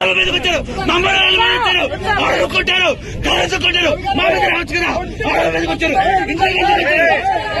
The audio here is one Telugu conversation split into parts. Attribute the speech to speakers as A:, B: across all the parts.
A: మీదకి వచ్చారు మమ్మల్ని వచ్చారు వాళ్ళు కొట్టారు. కాలేజీ కొట్టారు. మా మీద రావచ్చు కదా. మీదకి వచ్చారు ఇంతకు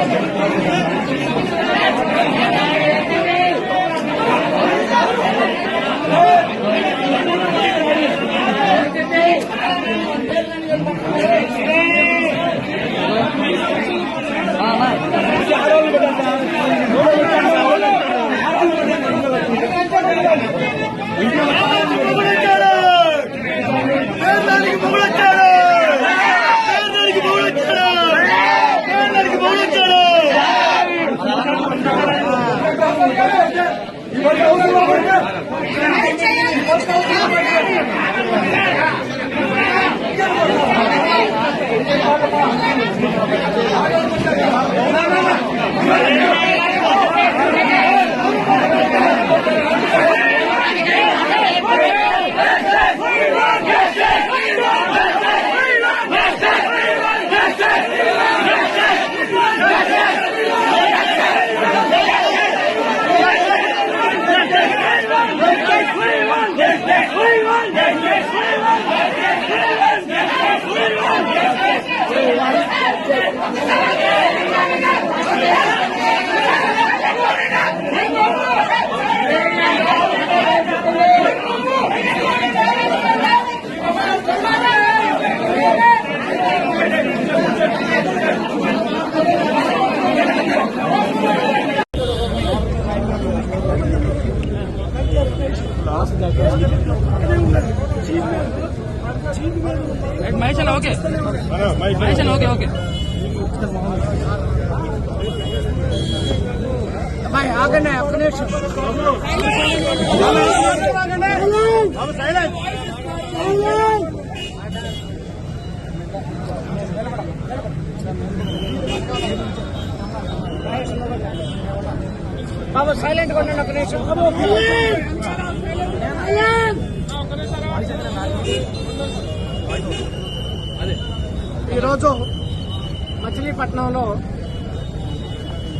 A: Thank you. వచ్చారు. పోలీసుల మీద మాకు రక్షణ లేదు పోలీసుల మీద
B: మహేష్ అన్న ఓకే మహేష్ అన్న ఓకే ఓకే అబ్బాయి ఆగండి ఒక్క నిమిషం బాబు సైలెంట్గా ఒక నిమిషం ఈరోజు మచిలీపట్నంలో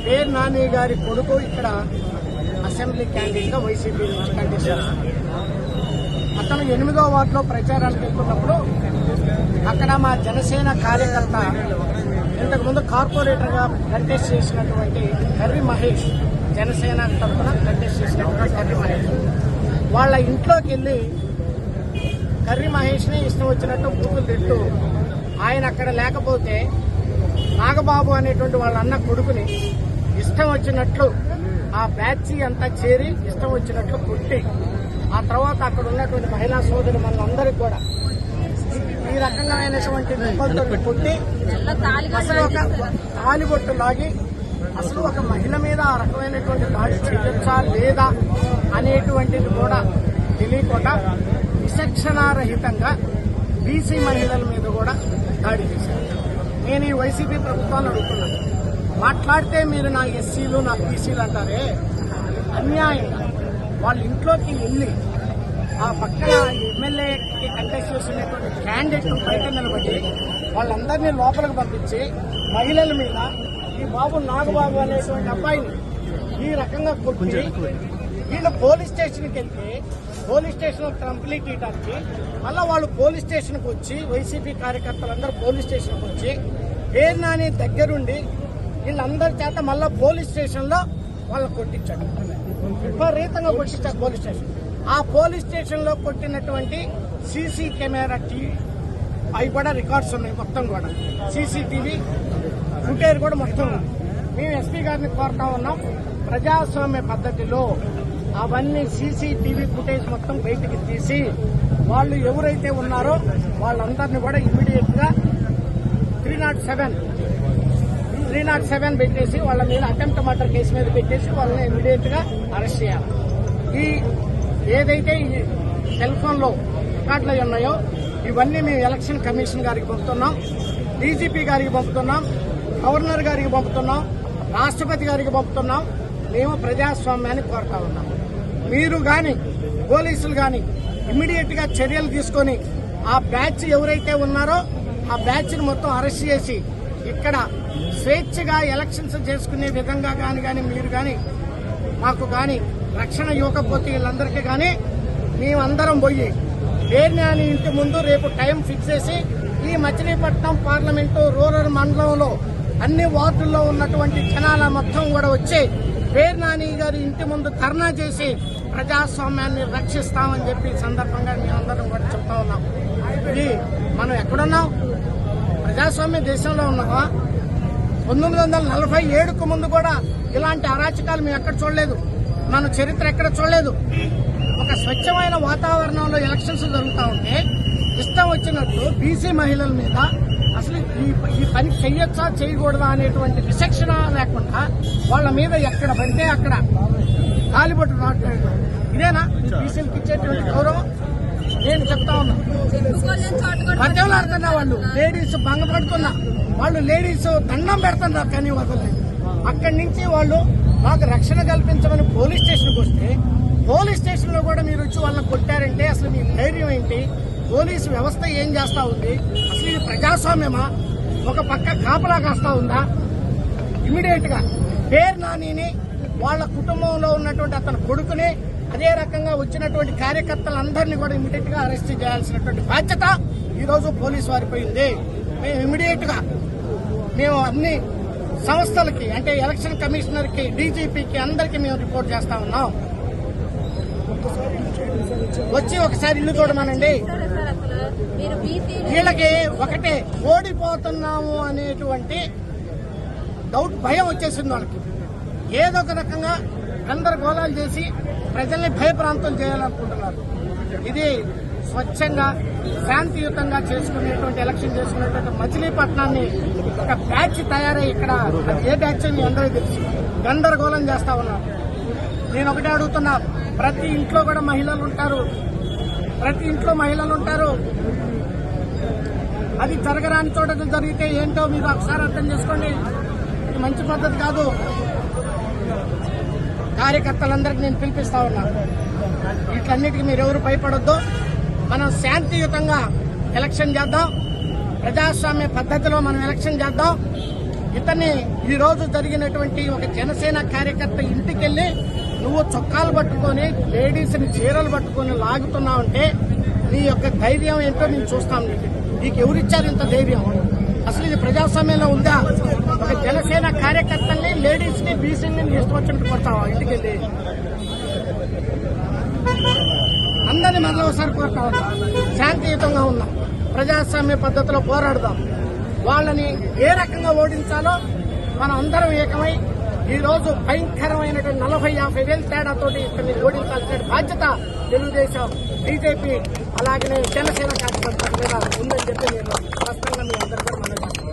B: పేర్ నాని గారి కొడుకు ఇక్కడ అసెంబ్లీ క్యాండిడేట్గా వైసీపీ నుంచి కంటెస్ట్ అతను ఎనిమిదో వార్డులో ప్రచారానికి వెళ్తున్నప్పుడు అక్కడ మా జనసేన కార్యకర్త ఇంతకుముందు కార్పొరేటర్గా కంటెస్ట్ చేసినటువంటి కర్రి మహేష్ జనసేన తరఫున కంటెస్ట్ చేసినటువంటి కర్రి మహేష్. వాళ్ళ ఇంట్లోకి వెళ్ళి కర్రి మహేష్ని ఇష్టం వచ్చినట్టు బూతులు తిట్టు ఆయన అక్కడ లేకపోతే నాగబాబు అనేటువంటి వాళ్ళ అన్న కొడుకుని ఇష్టం వచ్చినట్లు ఆ బ్యాచ్ అంతా చేరి ఇష్టం వచ్చినట్లు కొట్టి ఆ తర్వాత అక్కడ ఉన్నటువంటి మహిళా సోదరు మనందరికీ కూడా ఈ రకమైనటువంటి నిబంధనలు కొట్టి అసలు ఒక తాలిబొట్టు లాగి అసలు ఒక మహిళ మీద ఆ రకమైనటువంటి దాడి చేయొచ్చా లేదా అనేటువంటిది కూడా తెలియకుండా విచక్షణారహితంగా బీసీ మహిళల మీద కూడా దాడి చేశారు. నేను ఈ వైసీపీ ప్రభుత్వాన్ని అడుగుతున్నాను. మాట్లాడితే మీరు నా ఎస్సీలు నా బీసీలు అంటారే? అన్యాయంగా. వాళ్ళ ఇంట్లోకి వెళ్ళి ఆ పక్కన ఎమ్మెల్యేకి కంటెస్ట్ చేస్తున్నటువంటి క్యాండిడేట్ బయట నిలబడి వాళ్ళందరినీ లోపలికి పంపించి మహిళల మీద ఈ బాబు నాగబాబు అనేటువంటి అబ్బాయిని ఈ రకంగా కొట్టి వీళ్ళు పోలీస్ స్టేషన్కి వెళ్తే పోలీస్ స్టేషన్ కంప్లీట్ చేయడానికి మళ్ళీ వాళ్ళు పోలీస్ స్టేషన్కి వచ్చి వైసీపీ కార్యకర్తలందరూ పోలీస్ స్టేషన్కి వచ్చి పేరు నాని దగ్గరుండి వీళ్ళందరి చేత మళ్ళీ పోలీస్ స్టేషన్లో వాళ్ళని కొట్టించాడు. విపరీతంగా కొట్టించారు పోలీస్ స్టేషన్. ఆ పోలీస్ స్టేషన్లో కొట్టినటువంటి సీసీ కెమెరా టీవీ అవి కూడా రికార్డ్స్ ఉన్నాయి మొత్తం కూడా. సీసీటీవీ ఫుటేజ్ కూడా మొత్తం ఉంది. మేము ఎస్పీ గారిని కోరుతా ఉన్నాం. ప్రజాస్వామ్య పద్ధతిలో అవన్నీ సీసీటీవీ ఫుటేజ్ మొత్తం బయటికి తీసి వాళ్ళు ఎవరైతే ఉన్నారో వాళ్ళందరినీ కూడా ఇమీడియట్గా three naught seven three naught seven పెట్టేసి వాళ్ళ మీద అటెంప్ట్ మర్డర్ కేసు మీద పెట్టేసి వాళ్ళని ఇమీడియట్గా అరెస్ట్ చేయాలి. ఈ ఏదైతే ఈ సెల్ ఫోన్లో రికార్డులు ఉన్నాయో ఇవన్నీ మేము ఎలక్షన్ కమిషన్ గారికి పంపుతున్నాం డీజీపీ గారికి పంపుతున్నాం గవర్నర్ గారికి పంపుతున్నాం రాష్ట్రపతి గారికి పంపుతున్నాం మేము ప్రజాస్వామ్యాన్ని కోరుతా ఉన్నాము. మీరు కానీ పోలీసులు కానీ ఇమ్మీడియట్గా చర్యలు తీసుకొని ఆ బ్యాచ్ ఎవరైతే ఉన్నారో ఆ బ్యాచ్ని మొత్తం అరెస్ట్ చేసి ఇక్కడ స్వేచ్ఛగా ఎలక్షన్స్ చేసుకునే విధంగా కానీ కానీ మీరు కానీ మాకు కానీ రక్షణ ఇవ్వకపోతే వీళ్ళందరికీ కానీ మేమందరం పోయి పేర్నాని ఇంటి ముందు రేపు టైం ఫిక్స్ చేసి ఈ మచిలీపట్నం పార్లమెంటు రూరల్ మండలంలో అన్ని వార్డుల్లో ఉన్నటువంటి జనాల మొత్తం కూడా వచ్చి పేర్నాని గారి ఇంటి ముందు ధర్నా చేసి ప్రజాస్వామ్యాన్ని రక్షిస్తామని చెప్పి ఈ సందర్భంగా మేమందరం కూడా చెప్తా ఉన్నాం. ఇది మనం ఎక్కడున్నాం? ప్రజాస్వామ్య దేశంలో ఉన్నామా? పంతొమ్మిది వందల నలభై ఏడుకు ముందు కూడా ఇలాంటి అరాచకాలు మేము ఎక్కడ చూడలేదు. మన చరిత్ర ఎక్కడ చూడలేదు. ఒక స్వచ్ఛమైన వాతావరణంలో ఎలక్షన్స్ జరుగుతూ ఉంటే ఇష్టం వచ్చినట్టు బీసీ మహిళల మీద అసలు ఈ ఈ పని చెయ్యొచ్చా చేయకూడదా అనేటువంటి విచక్షణ లేకుండా వాళ్ళ మీద ఎక్కడ పడితే అక్కడ కాలిబొట్టు నాటేయడం ఇదేనా? బీసీలకు ఇచ్చేటువంటి గౌరవం? నేను చెప్తా ఉన్నా. బతిమలాడుతున్నా వాళ్ళు? లేడీస్ భంగపడుతున్నా వాళ్ళు లేడీస్ దండం పెడుతున్నారు కానీ వదలలేదు అక్కడి నుంచి వాళ్ళు మాకు రక్షణ కల్పించమని పోలీస్ స్టేషన్కి వస్తే పోలీస్ స్టేషన్లో కూడా మీరు వచ్చి వాళ్ళని కొట్టారంటే అసలు మీ ధైర్యం ఏంటి? పోలీసు వ్యవస్థ ఏం చేస్తా ఉంది? అసలు ఇది ప్రజాస్వామ్యమా? ఒక పక్క కాపలా కాస్తా ఉందా? ఇమీడియట్గా. పేరు నానిని వాళ్ళ కుటుంబంలో ఉన్నటువంటి అతని కొడుకుని అదే రకంగా వచ్చినటువంటి కార్యకర్తలందరినీ కూడా ఇమీడియట్గా అరెస్ట్ చేయాల్సినటువంటి బాధ్యత ఈరోజు పోలీసు వారిపై ఉంది. మేము ఇమీడియట్గా మేము అన్ని సంస్థలకి అంటే ఎలక్షన్ కమిషనర్కి డీజీపీకి అందరికీ మేము రిపోర్ట్ చేస్తా ఉన్నాం. వచ్చి ఒకసారి ఇల్లు చూడమనండి. వీళ్ళకి ఒకటే ఓడిపోతున్నాము అనేటువంటి డౌట్ భయం వచ్చేసింది వాళ్ళకి. ఏదో ఒక రకంగా గందరగోళాలు చేసి ప్రజల్ని భయప్రాంతం చేయాలనుకుంటున్నారు. ఇది స్వచ్ఛంగా శాంతియుతంగా చేసుకునేటువంటి ఎలక్షన్ చేసుకునేటువంటి మచిలీపట్నాన్ని ఒక బ్యాచ్ తయారై ఇక్కడ ఏ బ్యాచ్ అని అందరికీ తెలుసు. గందరగోళం చేస్తా ఉన్నారు. నేను ఒకటే అడుగుతున్నా ప్రతి ఇంట్లో కూడా మహిళలు ఉంటారు. ప్రతి ఇంట్లో మహిళలు ఉంటారు. అది జరగరాని చోట జరిగితే ఏంటో మీరు ఒకసారి అర్థం చేసుకోండి. ఇది మంచి పద్ధతి కాదు. కార్యకర్తలందరికీ నేను పిలిపిస్తా ఉన్నా. వీటన్నిటికీ మీరు ఎవరు భయపడొద్దు. మనం శాంతియుతంగా ఎలక్షన్ చేద్దాం. ప్రజాస్వామ్య పద్ధతిలో మనం ఎలక్షన్ చేద్దాం. ఇతన్ని ఈ రోజు జరిగినటువంటి ఒక జనసేన కార్యకర్త ఇంటికెళ్ళి నువ్వు చొక్కాలు పట్టుకొని లేడీస్ని చీరలు పట్టుకొని లాగుతున్నావంటే నీ యొక్క ధైర్యం ఏంటో నేను చూస్తాం నీకు నీకు ఎవరిచ్చారు ఇంత ధైర్యం? అసలు ఇది ప్రజాస్వామ్యంలో ఉందా? ఒక జనసేన కార్యకర్తల్ని లేడీస్ ని బీసీని ఇష్టం వచ్చినట్టు కొడతావా? ఇంటికెళ్ళి. అందరినీ మరలా ఒకసారి కోరుతా శాంతియుతంగా ఉన్నాం. ప్రజాస్వామ్య పద్ధతిలో పోరాడదాం. వాళ్ళని ఏ రకంగా ఓడించాలో మనం అందరం ఏకమై ఈ రోజు భయంకరమైనటువంటి నలభై యాభై వేల తేడాతోటి ఇక్కడిని ఓడించాల్సిన బాధ్యత తెలుగుదేశం బీజేపీ అలాగనే జనసేన కార్యకర్తల మీద ఉందని చెప్పి నేను స్పష్టంగా మీ అందరికీ మనం